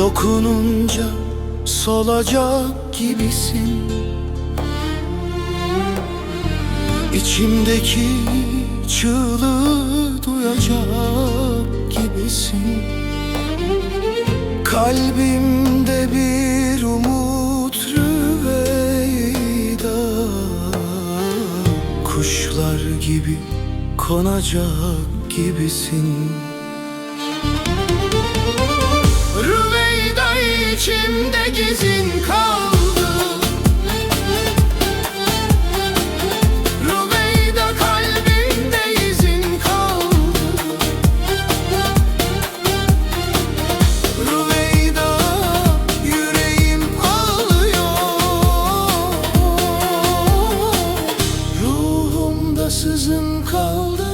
Dokununca solacak gibisin. İçimdeki çığlığı duyacak gibisin. Kalbimde bir umut rüveyda. Kuşlar gibi konacak gibisin içimde gizin kaldı. Rüveyda kalbimde izin kaldı. Rüveyda yüreğim ağlıyor. Ruhumda sızın kaldı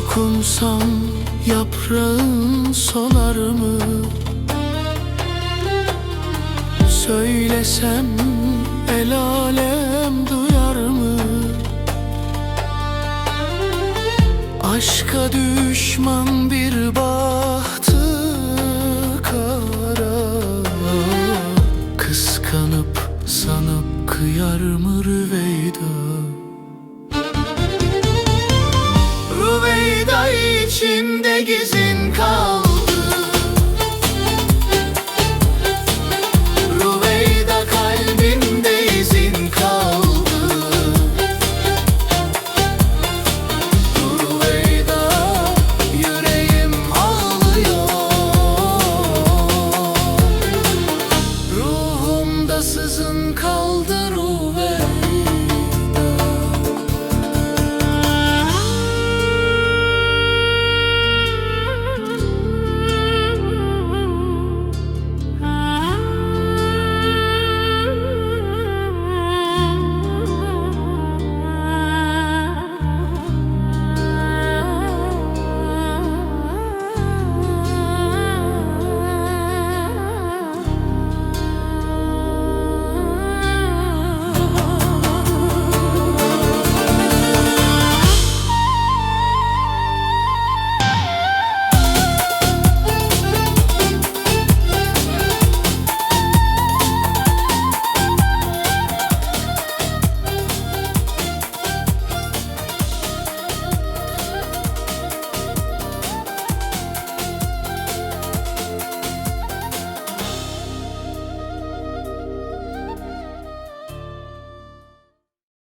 Dokunsam yaprağın solar mı? Söylesem el alem duyar mı? Aşka düşman bir bahtı kara Kıskanıp sanıp kıyar mı İçimde gizin kaldı